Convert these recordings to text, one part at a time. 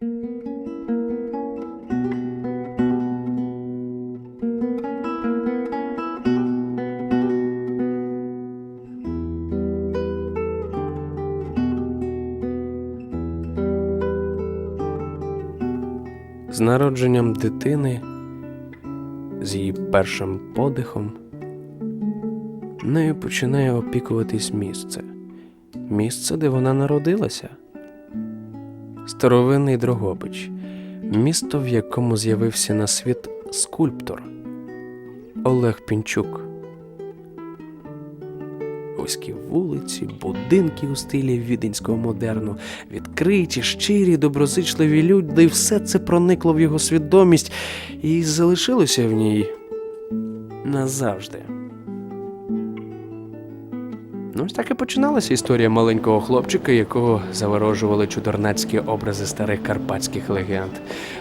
З народженням дитини, з її першим подихом, нею починає опікуватись місце. Місце, де вона народилася. Старовинний Дрогобич, місто, в якому з'явився на світ скульптор Олег Пінчук. Вузькі вулиці, будинки у стилі віденського модерну, відкриті, щирі, доброзичливі люди, все це проникло в його свідомість і залишилося в ній назавжди. Ну, ось так і починалася історія маленького хлопчика, якого заворожували чудернацькі образи старих карпатських легенд.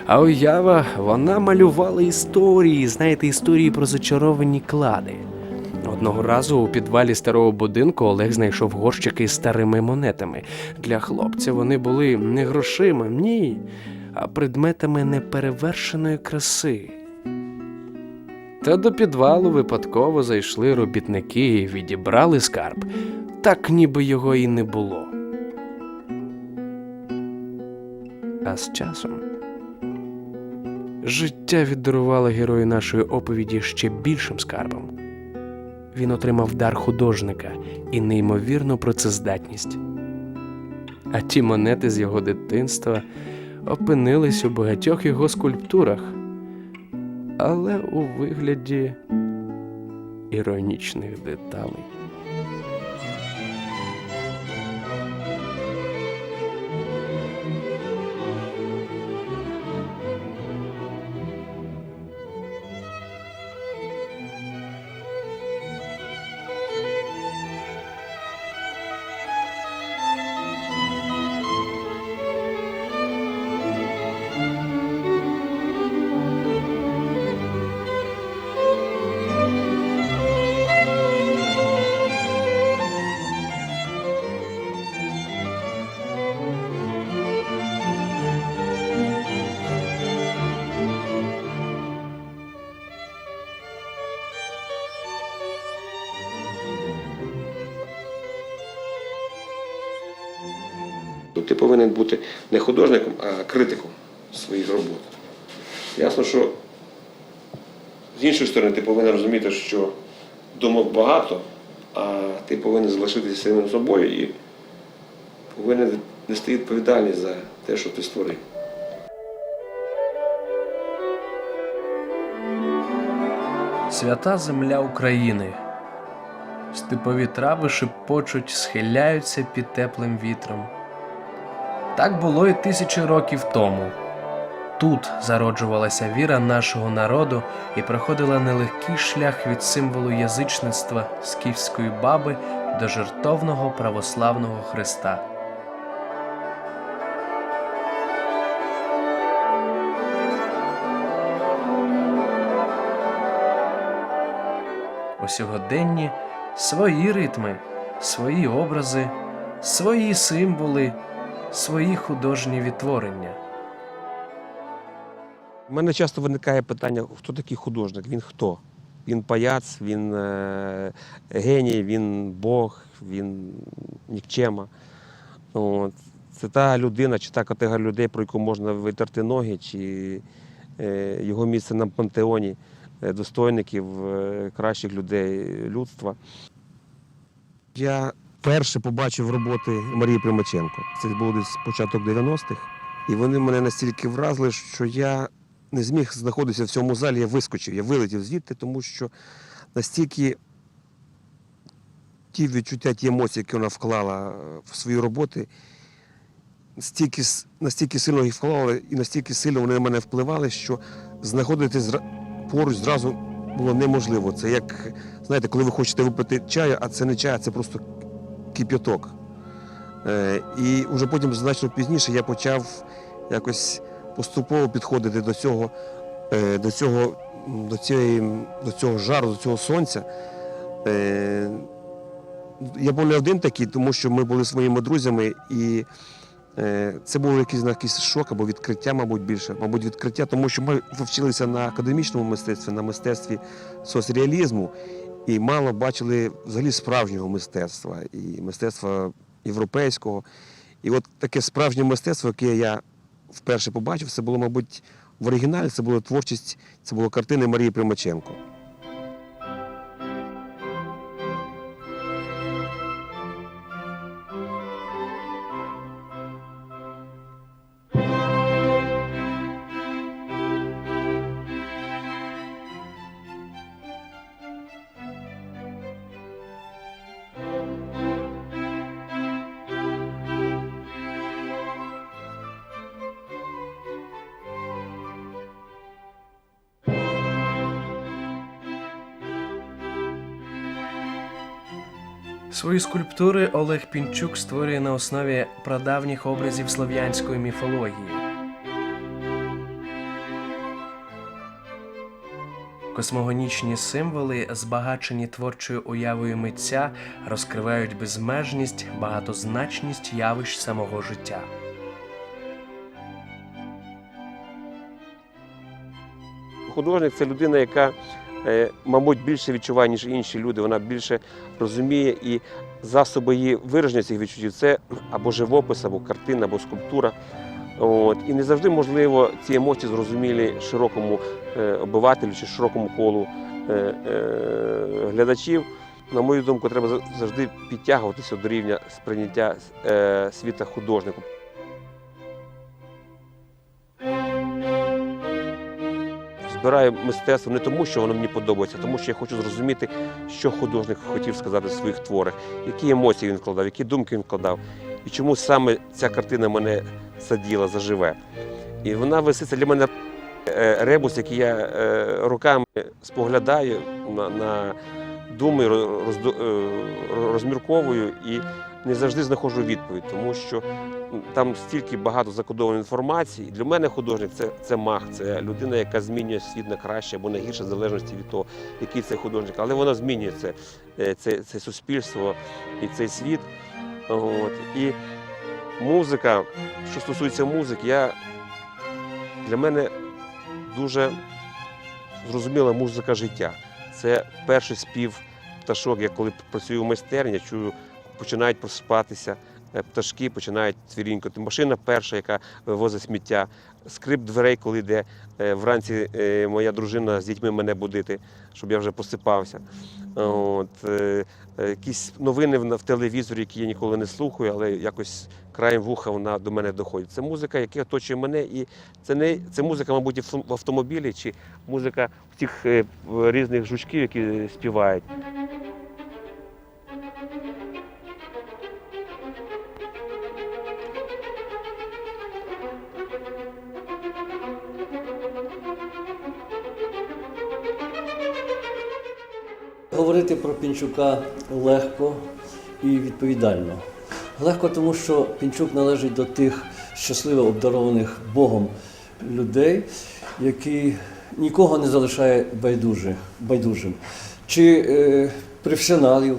А уява, вона малювала історії, знаєте, історії про зачаровані клади. Одного разу у підвалі старого будинку Олег знайшов горщики з старими монетами. Для хлопця вони були не грошима, ні, а предметами неперевершеної краси. Та до підвалу випадково зайшли робітники і відібрали скарб, так ніби його і не було. А з часом життя віддарувало герою нашої оповіді ще більшим скарбом. Він отримав дар художника і неймовірну працездатність. А ті монети з його дитинства опинились у багатьох його скульптурах, але у вигляді іронічних деталей. Повинен бути не художником, а критиком своїх робот. Ясно, що з іншої сторони ти повинен розуміти, що думок багато, а ти повинен залишитися самим собою і повинен нести відповідальність за те, що ти створив. Свята земля України. Степові трави шепочуть, схиляються під теплим вітром. Так було і тисячі років тому. Тут зароджувалася віра нашого народу і проходила нелегкий шлях від символу язичництва скіфської баби до жертовного православного Христа. У сьогоденні свої ритми, свої образи, свої символи, свої художні відтворення. У мене часто виникає питання, хто такий художник, він хто? Він паяц, він е, геній, він Бог, він нікчема. От. Це та людина чи та категорія людей, про яку можна витерти ноги, чи е, його місце на пантеоні е, достойників, е, кращих людей людства. Я вперше побачив роботи Марії Примаченко. Це було десь початок 90-х. І вони мене настільки вразили, що я не зміг знаходитися в цьому залі, я вискочив, я вилетів звідти, тому що настільки ті відчуття, ті емоції, які вона вклала в свої роботи, настільки, настільки сильно їх вклали і настільки сильно вони на мене впливали, що знаходитись поруч зразу було неможливо. Це як, знаєте, коли ви хочете випити чаю, а це не чай, а це просто кип'яток. Е, і вже потім, значно пізніше, я почав якось поступово підходити до цього, е, до цього, до цієї, до цього жару, до цього сонця. Е, Я був не один такий, тому що ми були своїми друзями, і Це був якийсь, якийсь шок або відкриття, мабуть, більше. Мабуть, відкриття, тому що ми вчилися на академічному мистецтві, на мистецтві соцреалізму і мало бачили взагалі справжнього мистецтва і мистецтва європейського. І от таке справжнє мистецтво, яке я вперше побачив, це було, мабуть, в оригіналі, це була творчість, це були картини Марії Примаченко. Свої скульптури Олег Пінчук створює на основі прадавніх образів слов'янської міфології. Космогонічні символи, збагачені творчою уявою митця, розкривають безмежність, багатозначність явищ самого життя. Художник це людина, яка, мабуть, більше відчуває, ніж інші люди. Вона більше розуміє і засоби її вираження цих відчуттів це або живопис, або картина, або скульптура. От. І не завжди можливо ці емоції зрозумілі широкому е, обивателю чи широкому колу е, е, глядачів. На мою думку, треба завжди підтягуватися до рівня сприйняття е, світа художником. Збираю мистецтво не тому, що воно мені подобається, а тому що я хочу зрозуміти, що художник хотів сказати в своїх творах, які емоції він вкладав, які думки він вкладав, і чому саме ця картина мене заділа, заживе. І вона виситься для мене е, ребус, який я е, руками споглядаю, на, на думаю, е, розмірковую і не завжди знаходжу відповідь, тому що там стільки багато закодованої інформації. Для мене художник це, це мах, це людина, яка змінює світ на краще або на гірше, в залежності від того, який це художник. Але вона змінює це, е, це, це суспільство і цей світ. От. І музика, що стосується музики, я, для мене дуже зрозуміла музика життя. Це перший спів пташок. Я коли працюю в майстерні, я чую, починають проспатися е, пташки, починають цвірінькати. Машина перша, яка вивозить сміття, скрип дверей, коли йде е, вранці е, моя дружина з дітьми мене будити, щоб я вже посипався. От, е, е, якісь новини в, телевізорі, які я ніколи не слухаю, але якось краєм вуха вона до мене доходить. Це музика, яка оточує мене, і це не це музика, мабуть, в автомобілі, чи музика в тих е, різних жучків, які співають. Говорити про Пінчука легко і відповідально. Легко, тому що Пінчук належить до тих щасливо обдарованих Богом людей, які нікого не залишає байдужим. Чи е, професіоналів,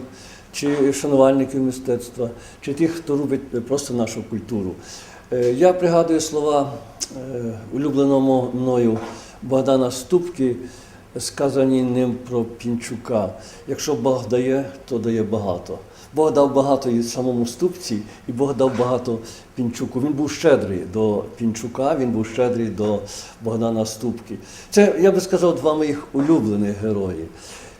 чи шанувальників мистецтва, чи тих, хто робить просто нашу культуру. Е, я пригадую слова е, улюбленого мною Богдана Ступки, сказані ним про Пінчука. Якщо Бог дає, то дає багато. Бог дав багато і самому ступці, і Бог дав багато Пінчуку. Він був щедрий до Пінчука, він був щедрий до Богдана Ступки. Це, я би сказав, два моїх улюблених герої.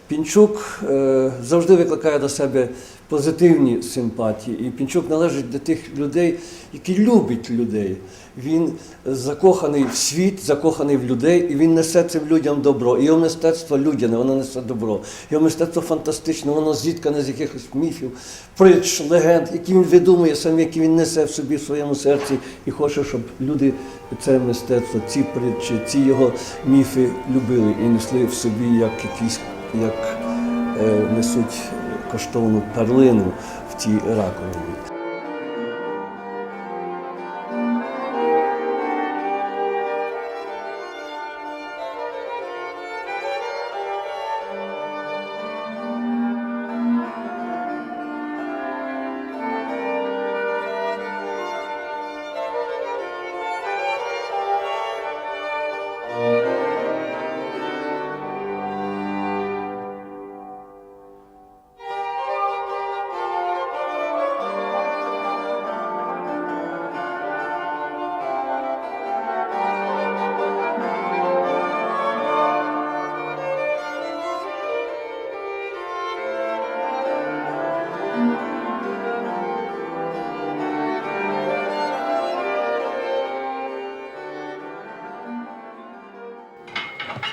Пінчук е, завжди викликає до себе позитивні симпатії. І Пінчук належить до тих людей, які люблять людей. Він закоханий в світ, закоханий в людей, і він несе цим людям добро. І його мистецтво людяне, воно несе добро. Його мистецтво фантастичне, воно зіткане з якихось міфів, притч, легенд, які він видумує сам, які він несе в собі в своєму серці, і хоче, щоб люди це мистецтво, ці притчі, ці його міфи любили і несли в собі як якісь як е, несуть коштовну перлину в тій раковині.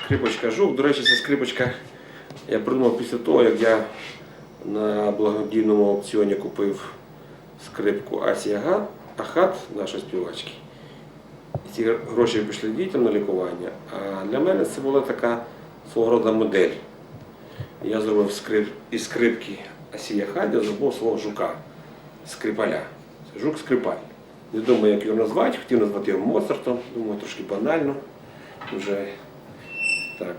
Скрипочка жук. До речі, ця скрипочка я придумав після того, як я на благодійному аукціоні купив скрипку Асія Ахат, нашої співачки. І ці гроші пішли дітям на лікування. А для мене це була така свого роду модель. Я зробив скрип, із скрипки Асія Хадя, зробив свого жука, скрипаля. Це жук-скрипаль. Не думаю, як його назвати, хотів назвати його Моцартом, думаю, трошки банально. Вже так.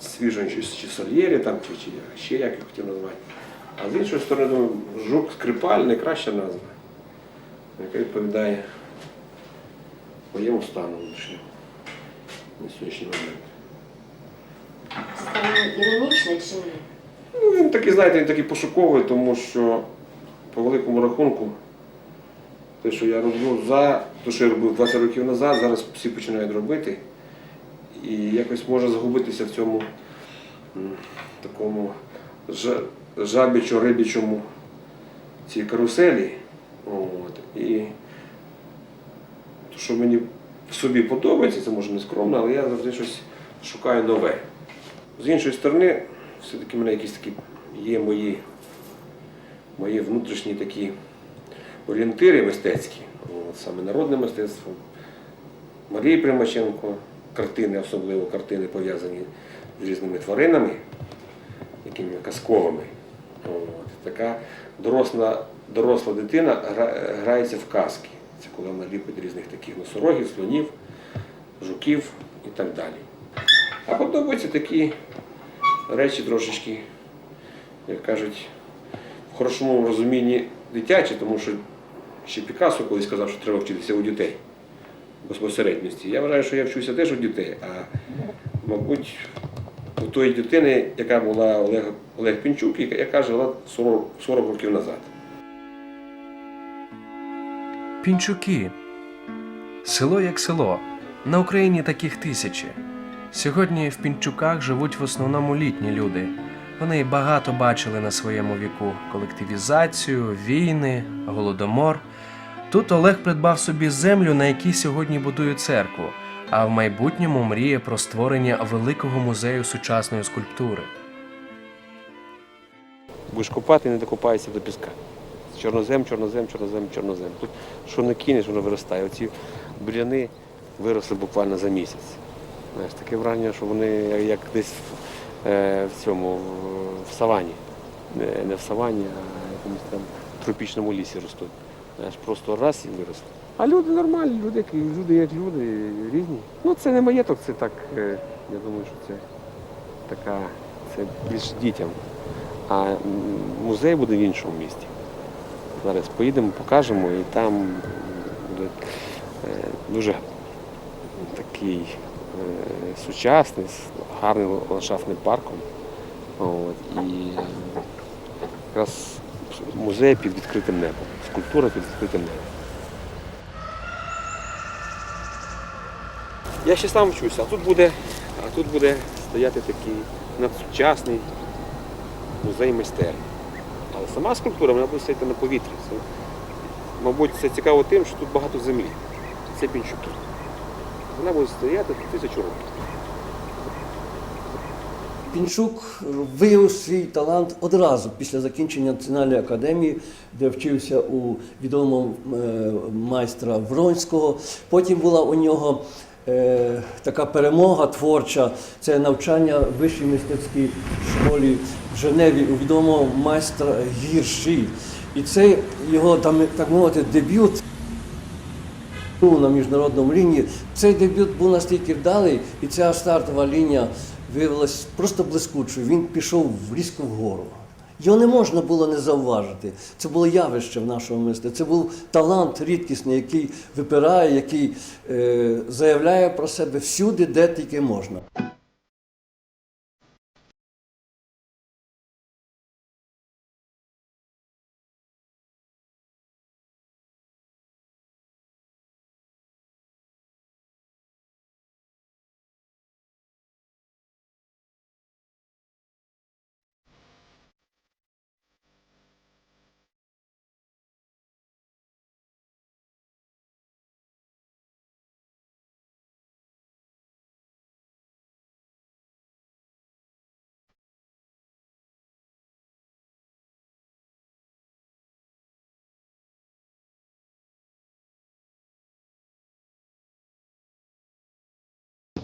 Свіжо чи, Сольєрі, там, чи, чи ще як я хотів назвати. А з іншої сторони, думаю, жук-скрипаль найкраща назва, яка відповідає моєму стану внутрішньому на сьогоднішній момент. Стан іронічний чи ні? Ну, він такий, знаєте, він такий пошуковий, тому що по великому рахунку, те, що я роблю за те, що я робив 20 років назад, зараз всі починають робити. І якось може загубитися в цьому такому жабічо-рибічому цій каруселі. От. І те, що мені собі подобається, це може не скромно, але я завжди щось шукаю нове. З іншої сторони, все-таки в мене якісь такі є мої, мої внутрішні такі орієнтири мистецькі, саме народне мистецтво. Марії Примаченко, картини, особливо картини пов'язані з різними тваринами, якими казковими. От. Така доросла, доросла дитина грається в казки. Це коли вона ліпить різних таких носорогів, слонів, жуків і так далі. А подобаються такі речі трошечки, як кажуть, в хорошому розумінні дитячі, тому що ще Пікассо колись сказав, що треба вчитися у дітей безпосередності. Я вважаю, що я вчуся теж у дітей, а мабуть, у тої дитини, яка була Олег, Олег Пінчук, яка жила 40, 40 років назад. Пінчуки. Село як село. На Україні таких тисячі. Сьогодні в Пінчуках живуть в основному літні люди. Вони багато бачили на своєму віку колективізацію, війни, голодомор. Тут Олег придбав собі землю, на якій сьогодні будує церкву, а в майбутньому мріє про створення великого музею сучасної скульптури. Будеш копати, не докопаєшся до піска. Чорнозем, чорнозем, чорнозем, чорнозем. Тут що не кинеш, воно виростає. Оці буряни виросли буквально за місяць. Знаєш, таке враження, що вони як десь в, е, в цьому в- савані. Не в савані, а в якомусь там тропічному лісі ростуть. Знаєш, просто раз і виросли. А люди нормальні, люди, люди як люди, різні. Ну це не маєток, це так, е, я думаю, що це така, це більш дітям. А музей буде в іншому місті. Зараз поїдемо, покажемо, і там буде е, дуже такий е, сучасний, з гарним ландшафтним парком. От, і якраз музей під відкритим небом, скульптура під відкритим небом. Я ще сам вчуся, а тут буде, а тут буде стояти такий надсучасний музей майстерні. Але сама скульптура вона буде стояти на повітрі. Це, мабуть, це цікаво тим, що тут багато землі. Це пінчуки. Вона буде стояти тисячу років. Пінчук виявив свій талант одразу після закінчення Національної академії, де вчився у відомого е, майстра Вронського. Потім була у нього е, така перемога творча, це навчання в вищій мистецькій школі в Женеві у відомого майстра Гірші. І це його так мовити, дебют на міжнародному рівні. Цей дебют був настільки вдалий, і ця стартова лінія виявилась просто блискучою. Він пішов різко вгору. Його не можна було не зауважити. Це було явище в нашому мислі. Це був талант рідкісний, який випирає, який е, заявляє про себе всюди, де тільки можна.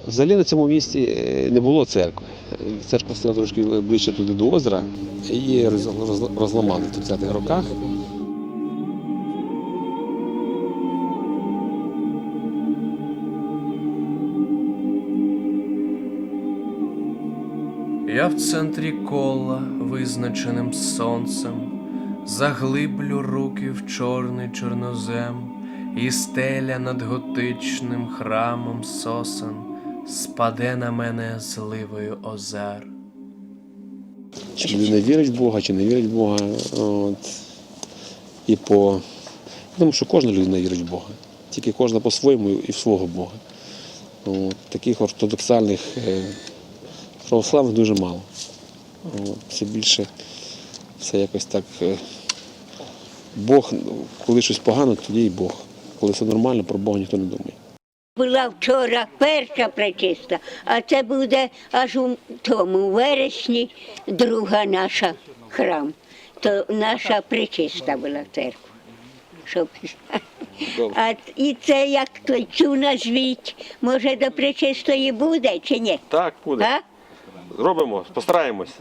Взагалі на цьому місці е, не було церкви. Е, Церква стояла трошки ближче туди до озера. Її роз- роз- розламали в 30-х роках. Я в центрі кола, визначеним сонцем, заглиблю руки в чорний чорнозем, і стеля над готичним храмом сосен спаде на мене зливою озер. Чи людина вірить в Бога, чи не вірить в Бога. От. І по... Думаю, що кожна людина вірить в Бога. Тільки кожна по-своєму і в свого Бога. От. Таких ортодоксальних е, православних дуже мало. От. Все більше все якось так. е, Бог, ну, коли щось погано, тоді і Бог. Коли все нормально, про Бога ніхто не думає. Була вчора перша пречиста, а це буде аж у тому вересні друга наша храм. То наша пречиста була церква. Щоб... А і це як цю назвіть, може до пречистої буде чи ні? Так, буде. А? Робимо, постараємось.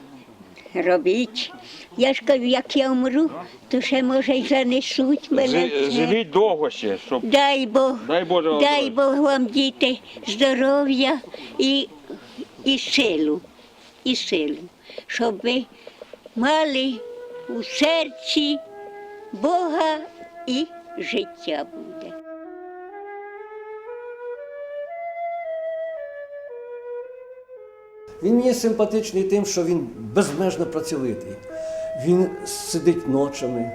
Робіть. Я ж кажу, як я умру, то ще може й занесуть мене. Жи- Живіть довго ще, щоб Дай Бог, Дай Боже вам дай. Бог вам діти, здоров'я і, і силу, і силу, щоб ви мали у серці Бога і життя буде. Він мені симпатичний тим, що він безмежно працьовитий. Він сидить ночами,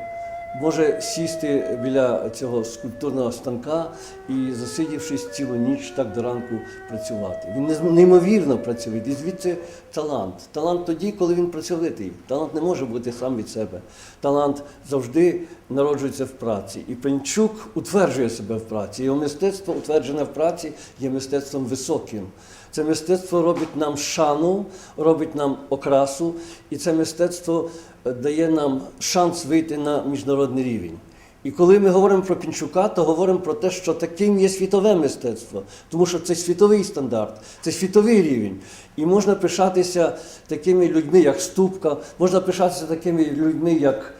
може сісти біля цього скульптурного станка і, засидівшись цілу ніч так до ранку працювати. Він неймовірно працьовитий. Звідси талант. Талант тоді, коли він працьовитий. Талант не може бути сам від себе. Талант завжди народжується в праці. І Пенчук утверджує себе в праці. Його мистецтво, утверджене в праці, є мистецтвом високим. Це мистецтво робить нам шану, робить нам окрасу, і це мистецтво е, дає нам шанс вийти на міжнародний рівень. І коли ми говоримо про Пінчука, то говоримо про те, що таким є світове мистецтво, тому що це світовий стандарт, це світовий рівень. І можна пишатися такими людьми, як Ступка, можна пишатися такими людьми, як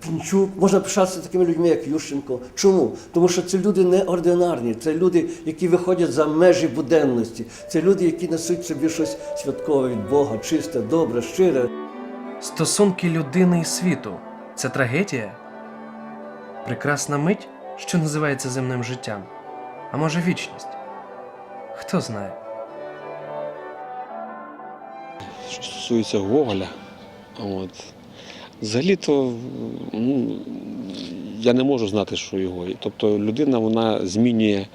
Пінчук, можна пишатися такими людьми, як Ющенко. Чому? Тому що це люди неординарні, це люди, які виходять за межі буденності, це люди, які несуть в собі щось святкове від Бога, чисте, добре, щире. Стосунки людини і світу це трагедія? Прекрасна мить, що називається земним життям. А може вічність? Хто знає? Що стосується Гоголя, от, взагалі-то ну, я не можу знати, що його. Тобто людина вона змінює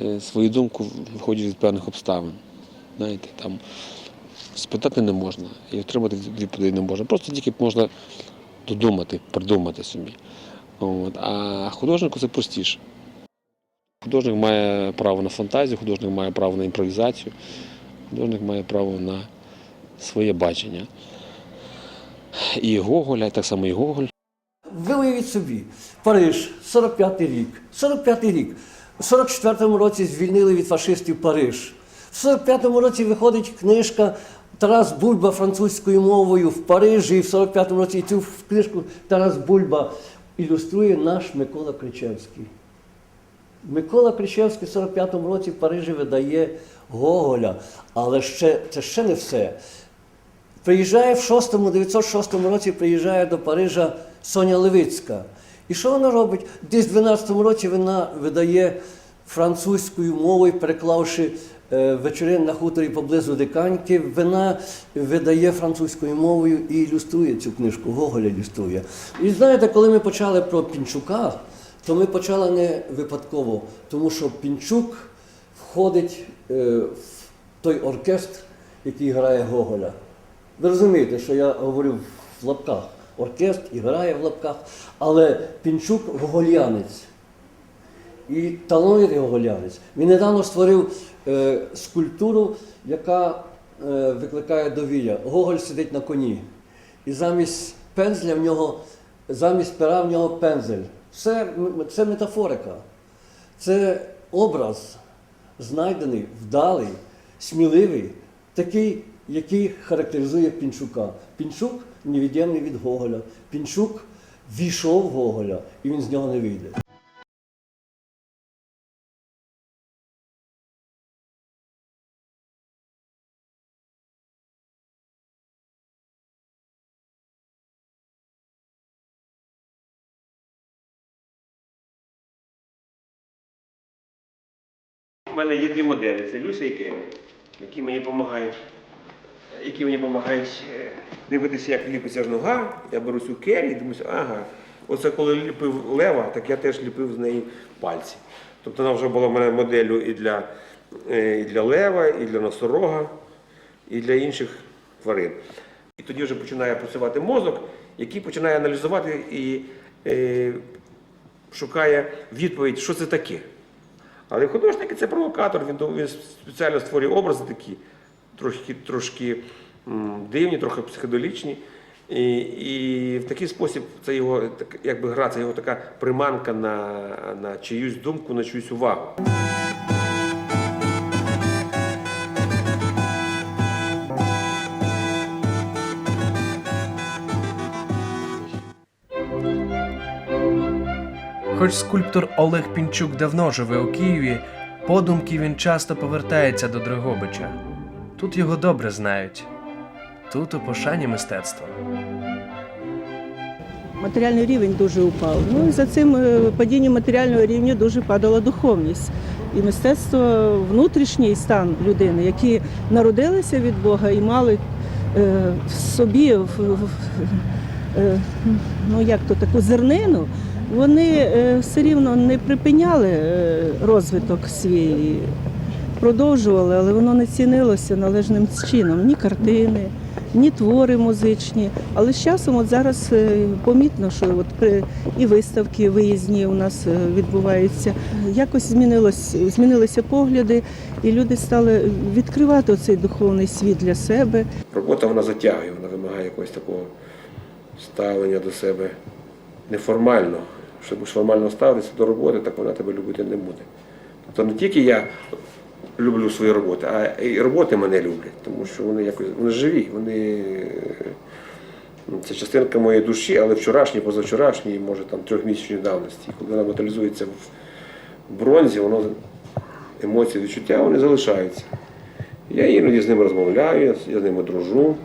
е, свою думку, виходячи від певних обставин. Знаєте, там спитати не можна і отримати відповіді не можна. Просто тільки можна додумати, придумати собі. От. А художнику це простіше. Художник має право на фантазію, художник має право на імпровізацію, художник має право на своє бачення. І Гоголя, так само і Гоголь. Ви уявіть собі, Париж, 45-й рік. 45-й рік. У 44-му році звільнили від фашистів Париж. В 45-му році виходить книжка Тарас Бульба французькою мовою в Парижі. І в 45-му році цю книжку Тарас Бульба ілюструє наш Микола Кричевський. Микола Кричевський в 45-му році в Парижі видає Гоголя. Але ще, це ще не все. Приїжджає в 6-му, 906 році приїжджає до Парижа Соня Левицька. І що вона робить? Десь в 12-му році вона видає французькою мовою, переклавши е, вечорин на хуторі поблизу Диканьки, вона видає французькою мовою і ілюструє цю книжку, Гоголя ілюструє. І знаєте, коли ми почали про Пінчука, то ми почали не випадково, тому що Пінчук входить е, в той оркестр, який грає Гоголя. Ви розумієте, що я говорю в лапках. Оркестр і грає в лапках, але Пінчук гоголянець. І талановитий гоголянець. Він недавно створив е, скульптуру, яка е, викликає довір'я. Гоголь сидить на коні. І замість пензля в нього, замість пера в нього пензель. Це, це метафорика. Це образ. знайдений, вдалий, сміливий, такий, який характеризує Пінчука. Пінчук невід'ємний від Гоголя. Пінчук війшов Гоголя, і він з нього не вийде. У мене є дві моделі. Це Люся і Кевін, які мені допомагають. Які мені допомагають е, дивитися, як ліпиться нога. Я беру цю кері і думаю, ага, оце коли ліпив лева, так я теж ліпив з неї пальці. Тобто вона вже була в мене моделлю і для, е, і для лева, і для носорога, і для інших тварин. І тоді вже починає працювати мозок, який починає аналізувати і е, шукає відповідь, що це таке. Але художник це провокатор, він, він спеціально створює образи такі, трошки, трошки дивні, трохи психоделічні. І, і в такий спосіб це його так, якби гра, це його така приманка на, на чиюсь думку, на чиюсь увагу. Хоч скульптор Олег Пінчук давно живе у Києві, подумки він часто повертається до Дрогобича. Тут його добре знають. Тут у пошані мистецтва. Матеріальний рівень дуже упав. Ну і за цим е, падінням матеріального рівня дуже падала духовність. І мистецтво внутрішній стан людини, які народилися від Бога і мали е, в собі в, в- е, ну як то таку зернину, вони е, все рівно не припиняли е, розвиток свій, продовжували, але воно не цінилося належним чином. Ні картини, ні твори музичні. Але з часом от зараз е, помітно, що от при і виставки виїзні у нас е, відбуваються. Якось змінилось, змінилися погляди, і люди стали відкривати цей духовний світ для себе. Робота вона затягує, вона вимагає якогось такого ставлення до себе неформально. Щоб формально ставитися до роботи, так вона тебе любити не буде. Тобто не тільки я люблю свої роботи, а і роботи мене люблять, тому що вони якось вони живі, вони це частинка моєї душі, але вчорашній, позавчорашній, може там трьохмісячної давності. Коли вона металізується в бронзі, воно емоції, відчуття вони залишаються. Я іноді з ними розмовляю, я з ними дружу.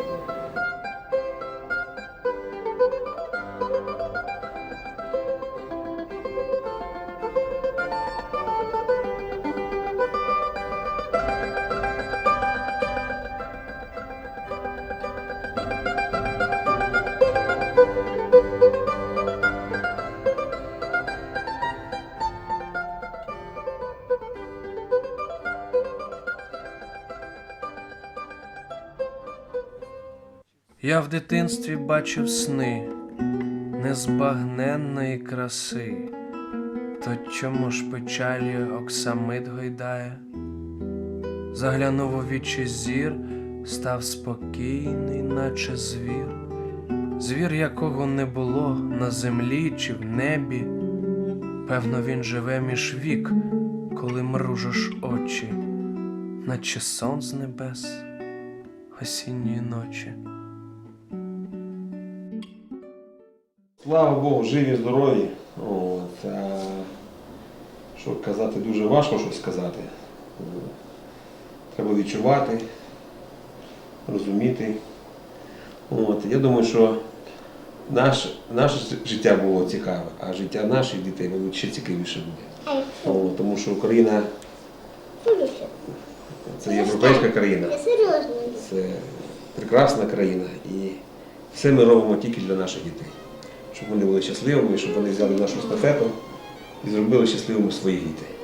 Я в дитинстві бачив сни незбагненної краси. То чому ж печалі оксамит гойдає? Заглянув у вічі зір, став спокійний, наче звір, звір, якого не було на землі чи в небі. Певно, він живе між вік, коли мружиш очі, наче сон з небес осінньої ночі. Слава Богу, живі, здорові. От, а, що казати, дуже важко щось сказати. Треба відчувати, розуміти. От, я думаю, що наш, наше життя було цікаве, а життя наших дітей, мабуть, ще цікавіше буде. От, тому що Україна це європейська країна. Це прекрасна країна. І все ми робимо тільки для наших дітей. Щоб вони були щасливими, щоб вони взяли нашу естафету і зробили щасливими своїх дітей.